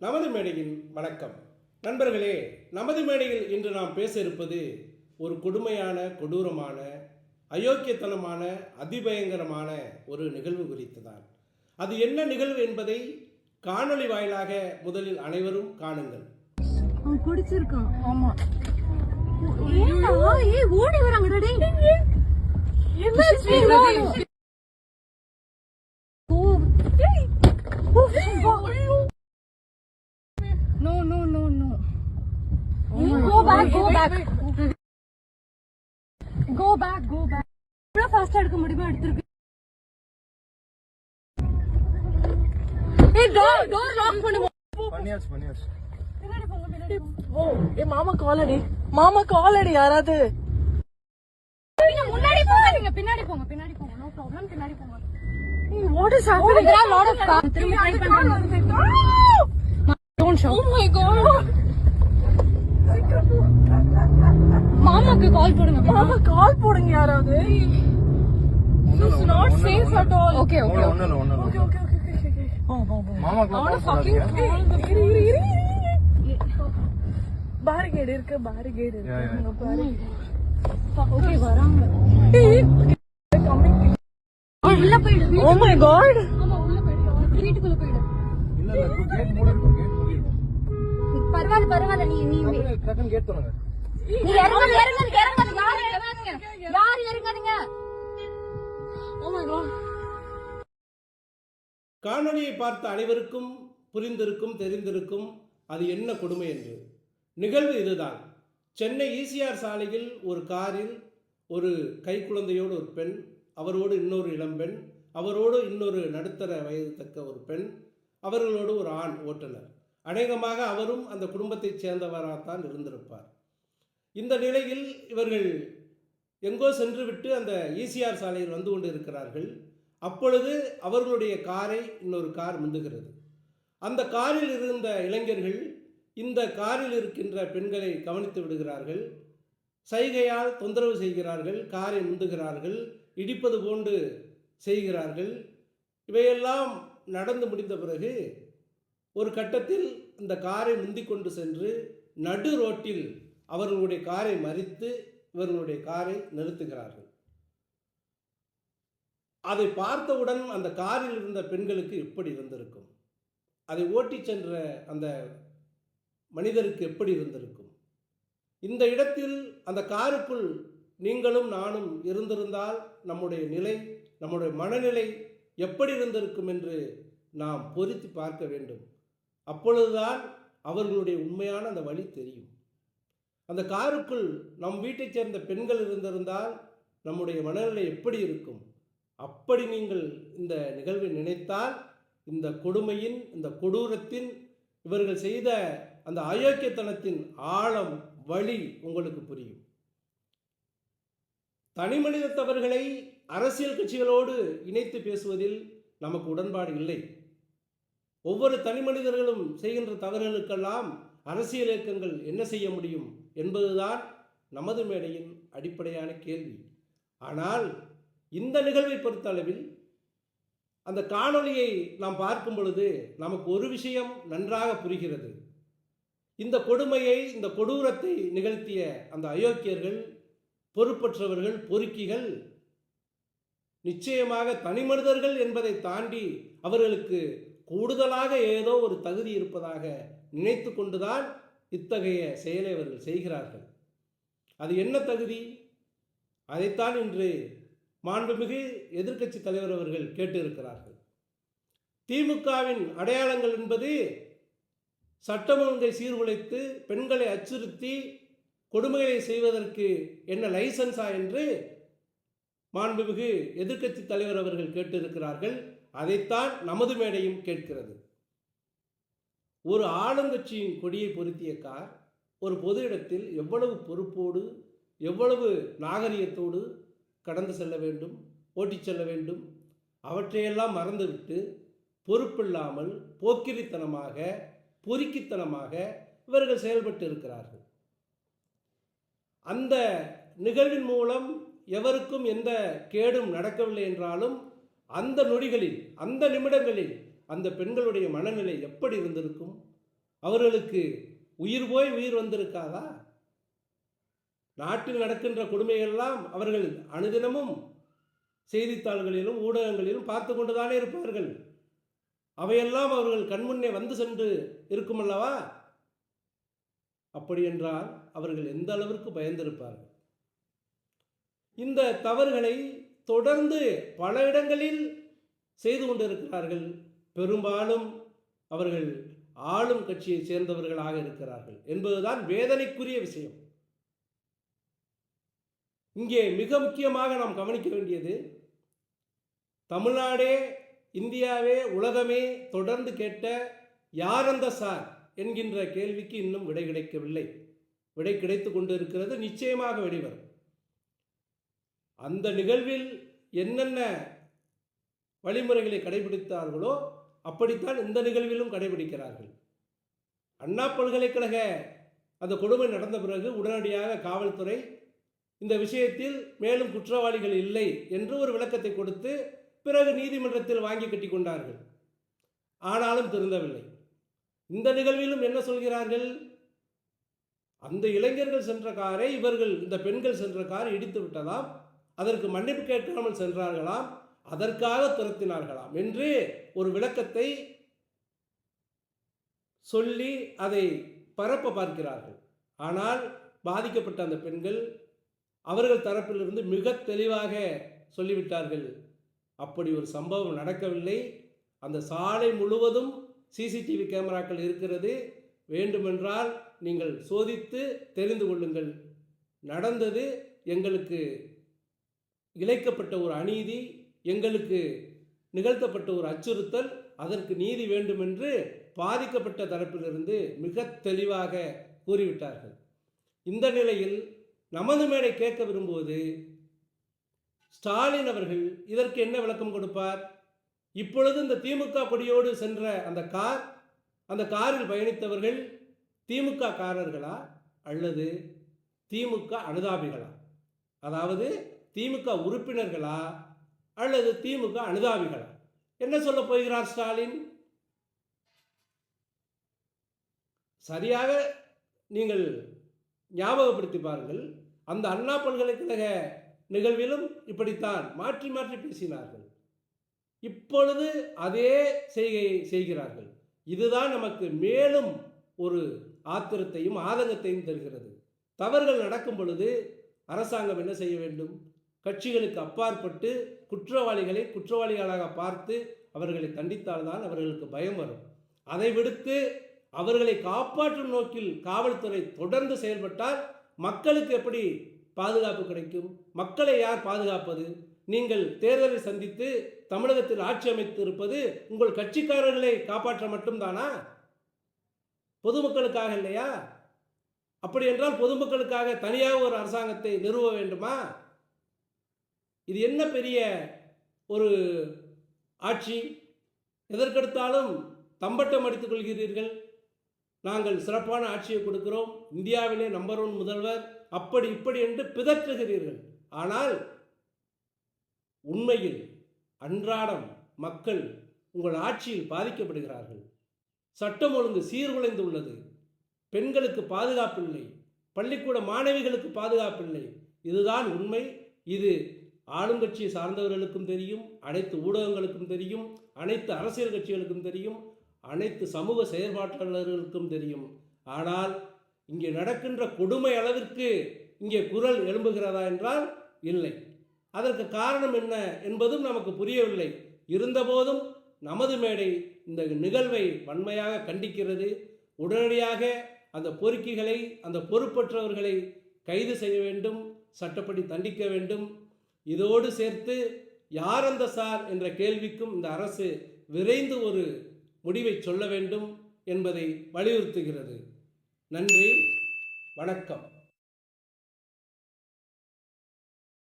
நமது மேடையின் வணக்கம். நண்பர்களே நமது மேடையில் இன்று நாம் பேச இருப்பது ஒரு கொடுமையான கொடூரமான அயோக்கியத்தனமான அதிபயங்கரமான ஒரு நிகழ்வு குறித்து தான் அது என்ன நிகழ்வு என்பதை காணொளி வாயிலாக முதலில் அனைவரும் காணுங்கள். குடிச்சிருக்கான். ஆமா. ஓடி வராங்கடா டேய் என்ன no no no no go back go back go back go back எவ்வளவு ஃபாஸ்டா எடுக்க முடியுமோ எடுத்துருக்கு ஏய் டோர் டோர் லாக் பண்ணுவோம் பண்ணியாச்சு பண்ணியாச்சு. பின்னாடி போங்க பின்னாடி ஓ ஏ மாமா கால் அடி மாமா கால் அடி யாராவது நீங்க முன்னாடி போங்க நீங்க பின்னாடி போங்க பின்னாடி போங்க நோ ப்ராப்ளம் பின்னாடி போங்க what is happening there are a lot of cars. Don't shout. Oh my god. மாமாக்கு கால் போடுங்க மாமா கால் போடுங்க யாராவது. இல்ல, not safe at all okay okay ஒண்ணும் இல்ல, ஒண்ணும் இல்ல. ஓகே ஓகே ஓகே ஓகே ஓ போ போ மாமாக்குலாம் அவன call ஃபக்கிங் பண்ணாதீங்க. இரு இரு இரு பேரிகேட் இருக்கு பேரிகேட். இருக்கு. அங்க பாரு. ஓகே வராங்க. கம்மிங் உள்ள போயிடு ஓ மை காட் ஆமா உள்ள போயிடு. வீட்டுக்குள்ள போயிடு. இல்ல, இல்ல, gate மூடி பரவாயில்ல பரவாயில்ல நீ நீ டக்குனு- டக்குனு gate திறங்க. நீ இறங்காத இறங்காத இறங்காத யாரும் இறங்காதீங்க? யாரும் இறங்காதீங்க? ஓ மை காட் காணொளியை பார்த்த அனைவருக்கும் புரிந்திருக்கும் தெரிந்திருக்கும் அது என்ன கொடுமை என்று. நிகழ்வு இதுதான். சென்னை ஈசிஆர் சாலையில் ஒரு காரில் ஒரு கைக்குழந்தையோடு ஒரு பெண் அவரோடு இன்னொரு இளம்பெண் அவரோடு இன்னொரு நடுத்தர வயது தக்க ஒரு பெண் அவர்களோடு ஒரு ஆண் ஓட்டுநர். அநேகமாக அவரும் அந்த குடும்பத்தைச் சேர்ந்தவராகத்தான் இருந்திருப்பார். இந்த நிலையில் இவர்கள் எங்கோ சென்றுவிட்டு அந்த ஈசிஆர் சாலையில் வந்து கொண்டு இருக்கிறார்கள் அப்பொழுது அவர்களுடைய காரை இன்னொரு கார் முந்துகிறது. அந்த காரில் இருந்த இளைஞர்கள் இந்த காரில் இருக்கின்ற பெண்களை கவனித்து விடுகிறார்கள். சைகையால் தொந்தரவு செய்கிறார்கள் காரை முந்துகிறார்கள் இடிப்பது போன்று செய்கிறார்கள். இவையெல்லாம் நடந்து முடிந்த பிறகு ஒரு கட்டத்தில் இந்த காரை முந்தி கொண்டு சென்று நடு ரோட்டில் அவர்களுடைய காரை மறித்து இவர்களுடைய காரை நிறுத்துகிறார்கள். அதை பார்த்தவுடன் அந்த காரில் இருந்த பெண்களுக்கு எப்படி இருந்திருக்கும்? அதை ஓட்டிச் சென்ற அந்த மனிதருக்கு எப்படி இருந்திருக்கும்? இந்த இடத்தில் அந்த காருக்குள் நீங்களும் நானும் இருந்திருந்தால் நம்முடைய நிலை நம்முடைய மனநிலை எப்படி இருந்திருக்கும் என்று நாம் பொருத்தி பார்க்க வேண்டும். அப்பொழுதுதான் அவர்களுடைய உண்மையான அந்த வழி தெரியும். அந்த காருக்குள் நம் வீட்டைச் சேர்ந்த பெண்கள் இருந்திருந்தால் நம்முடைய மனநிலை எப்படி இருக்கும்? அப்படி நீங்கள் இந்த நிகழ்வை நினைத்தால் இந்த கொடுமையின் இந்த கொடூரத்தின் இவர்கள் செய்த அந்த அயோக்கியத்தனத்தின் ஆழம் வழி உங்களுக்கு புரியும். தனிமனித தவறுகளை அரசியல் கட்சிகளோடு இணைத்து பேசுவதில் நமக்கு உடன்பாடு இல்லை. ஒவ்வொரு தனி மனிதர்களும் செய்கின்ற தவறுகளுக்கெல்லாம் அரசியல் இயக்கங்கள் என்ன செய்ய முடியும் என்பதுதான் நமது மேடையின் அடிப்படையான கேள்வி. ஆனால் இந்த நிகழ்வை பொறுத்தளவில் அந்த காணொளியை நாம் பார்க்கும் பொழுது நமக்கு ஒரு விஷயம் நன்றாக புரிகிறது. இந்த கொடுமையை இந்த கொடூரத்தை நிகழ்த்திய அந்த அயோக்கியர்கள் பொறுப்பற்றவர்கள் பொறுக்கிகள் நிச்சயமாக தனி மனிதர்கள் என்பதை தாண்டி அவர்களுக்கு கூடுதலாக ஏதோ ஒரு தகுதி இருப்பதாக நினைத்து கொண்டுதான் இத்தகைய செயலை அவர்கள் செய்கிறார்கள். அது என்ன தகுதி? அதைத்தான் இன்று மாண்புமிகு எதிர்க்கட்சி தலைவர் அவர்கள் கேட்டிருக்கிறார்கள். திமுகவின் அடையாளங்கள் என்பது சட்டம் ஒழுங்கை சீர்குலைத்து பெண்களை அச்சுறுத்தி கொடுமைகளை செய்வதற்கு என்ன லைசன்ஸா என்று மாண்புமிகு எதிர்க்கட்சி தலைவர் அவர்கள் கேட்டிருக்கிறார்கள். அதைத்தான் நமது மேடையும் கேட்கிறது. ஒரு ஆளுங்கட்சியின் கொடியை பொருத்திய கார் ஒரு பொது இடத்தில் எவ்வளவு பொறுப்போடு எவ்வளவு நாகரிகத்தோடு கடந்து செல்ல வேண்டும் ஓட்டிச் செல்ல வேண்டும் அவற்றையெல்லாம் மறந்துவிட்டு பொறுப்பில்லாமல் போக்கிரித்தனமாக பொறுக்கித்தனமாக இவர்கள் செயல்பட்டு இருக்கிறார்கள். அந்த நிகழ்வின் மூலம் எவருக்கும் எந்த கேடும் நடக்கவில்லை என்றாலும் அந்த நொடிகளில் அந்த நிமிடங்களில் அந்த பெண்களுடைய மனநிலை எப்படி இருந்திருக்கும்? அவர்களுக்கு உயிர் போய் உயிர் வந்திருக்காதா? நாட்டில் நடக்கின்ற கொடுமையெல்லாம் அவர்கள் அனுதினமும் செய்தித்தாள்களிலும் ஊடகங்களிலும் பார்த்து கொண்டுதானே இருப்பார்கள். அவையெல்லாம் அவர்கள் கண்முன்னே வந்து சென்று இருக்குமல்லவா? அப்படி என்றால் அவர்கள் எந்த அளவிற்கு பயந்திருப்பார்கள்? இந்த தவறுகளை தொடர்ந்து பல இடங்களில் செய்து கொண்டிருக்கிறார்கள். பெரும்பாலும் அவர்கள் ஆளும் கட்சியை சேர்ந்தவர்களாக இருக்கிறார்கள் என்பதுதான் வேதனைக்குரிய விஷயம். இங்கே மிக முக்கியமாக நாம் கவனிக்க வேண்டியது தமிழ்நாடே இந்தியாவே உலகமே தொடர்ந்து கேட்ட யார் அந்த சார் என்கின்ற கேள்விக்கு இன்னும் விடை கிடைக்கவில்லை. விடை கிடைத்து கொண்டு இருக்கிறது நிச்சயமாக வெளிவரும். அந்த நிகழ்வில் என்னென்ன வழிமுறைகளை கடைபிடித்தார்களோ அப்படித்தான் இந்த நிகழ்விலும் கடைபிடிக்கிறார்கள். அண்ணா பல்கலைக்கழக அந்த கொடுமை நடந்த பிறகு உடனடியாக காவல்துறை இந்த விஷயத்தில் மேலும் குற்றவாளிகள் இல்லை என்று ஒரு விளக்கத்தை கொடுத்து பிறகு நீதிமன்றத்தில் வாங்கி கட்டி கொண்டார்கள். ஆனாலும் திருந்தவில்லை. இந்த நிகழ்விலும் என்ன சொல்கிறார்கள்? அந்த இளைஞர்கள் சென்ற காரை இவர்கள் இந்த பெண்கள் சென்ற கார் இடித்து விட்டதாம். அதற்கு மன்னிப்பு கேட்காமல் சென்றார்களாம் அதற்காக துரத்தினார்களாம் என்று ஒரு விளக்கத்தை சொல்லி அதை பரப்ப பார்க்கிறார்கள். ஆனால் பாதிக்கப்பட்ட அந்த பெண்கள் அவர்கள் தரப்பிலிருந்து மிக தெளிவாக சொல்லிவிட்டார்கள். அப்படி ஒரு சம்பவம் நடக்கவில்லை. அந்த சாலை முழுவதும் சிசிடிவி கேமராக்கள் இருக்கிறது. வேண்டுமென்றால் நீங்கள் சோதித்து தெரிந்து கொள்ளுங்கள். நடந்தது எங்களுக்கு இழைக்கப்பட்ட ஒரு அநீதி எங்களுக்கு நிகழ்த்தப்பட்ட ஒரு அச்சுறுத்தல் அதற்கு நீதி வேண்டுமென்று பாதிக்கப்பட்ட தரப்பிலிருந்து மிக தெளிவாக கூறிவிட்டார்கள். இந்த நிலையில் நமது மேடை கேட்க விரும்புவது ஸ்டாலின் அவர்கள் இதற்கு என்ன விளக்கம் கொடுப்பார்? இப்பொழுது இந்த திமுக கொடியோடு சென்ற அந்த கார் அந்த காரில் பயணித்தவர்கள் திமுக காரர்களா அல்லது திமுக அனுதாபிகளா? அதாவது திமுக உறுப்பினர்களா அல்லது திமுக அனுதாபிகளா? என்ன சொல்ல போகிறார் ஸ்டாலின்? சரியாக நீங்கள் ஞாபகப்படுத்தி பாருங்கள். அந்த அண்ணா பல்கலைக்கழக நிகழ்விலும் இப்படித்தான் மாற்றி மாற்றி பேசினார்கள். இப்பொழுது அதே செய்கை செய்கிறார்கள். இதுதான் நமக்கு மேலும் ஒரு ஆத்திரத்தையும் ஆதங்கத்தையும் தருகிறது. தவறுகள் நடக்கும் பொழுது அரசாங்கம் என்ன செய்ய வேண்டும்? கட்சிகளுக்கு அப்பாற்பட்டு குற்றவாளிகளை குற்றவாளிகளாக பார்த்து அவர்களை தண்டித்தால்தான் அவர்களுக்கு பயம் வரும். அதை விடுத்து அவர்களை காப்பாற்றும் நோக்கில் காவல்துறை தொடர்ந்து செயல்பட்டால் மக்களுக்கு எப்படி பாதுகாப்பு கிடைக்கும்? மக்களை யார் பாதுகாப்பது? நீங்கள் தேர்தலை சந்தித்து தமிழகத்தில் ஆட்சி அமைத்து இருப்பது உங்கள் கட்சிக்காரர்களை காப்பாற்ற மட்டும்தானா? பொதுமக்களுக்காக இல்லையா? அப்படி என்றால் பொதுமக்களுக்காக தனியாக ஒரு அரசாங்கத்தை நிறுவ வேண்டுமா? இது என்ன பெரிய ஒரு ஆட்சி? எதற்கெடுத்தாலும் தம்பட்டம் அடித்துக் கொள்கிறீர்கள் நாங்கள் சிறப்பான ஆட்சியை கொடுக்கிறோம். இந்தியாவிலே நம்பர் ஒன் முதல்வர். அப்படி இப்படி என்று பிதற்றுகிறீர்கள். ஆனால் உண்மையில் அன்றாடம் மக்கள் உங்கள் ஆட்சியில் பாதிக்கப்படுகிறார்கள். சட்டம் ஒழுங்கு சீர்குலைந்து உள்ளது. பெண்களுக்கு பாதுகாப்பில்லை. பள்ளிக்கூட மாணவிகளுக்கு பாதுகாப்பில்லை. இதுதான் உண்மை. இது ஆளுங்கட்சியை சார்ந்தவர்களுக்கும் தெரியும் அனைத்து ஊடகங்களுக்கும் தெரியும் அனைத்து அரசியல் கட்சிகளுக்கும் தெரியும் அனைத்து சமூக செயற்பாட்டாளர்களுக்கும் தெரியும். ஆனால் இங்கே நடக்கின்ற கொடுமை அளவிற்கு இங்கே குரல் எழும்புகிறதா என்றால் இல்லை. அதற்கு காரணம் என்ன என்பதும் நமக்கு புரியவில்லை. இருந்தபோதும் நமது மேடை இந்த நிகழ்வை வன்மையாக கண்டிக்கிறது. உடனடியாக அந்த பொறுக்கிகளை அந்த பொறுப்பற்றவர்களை கைது செய்ய வேண்டும் சட்டப்படி தண்டிக்க வேண்டும். இதோடு சேர்த்து யார் அந்த சார் என்ற கேள்விக்கும் இந்த அரசு விரைந்து ஒரு முடிவை சொல்ல வேண்டும் என்பதை வலியுறுத்துகிறது. நன்றி. வணக்கம்.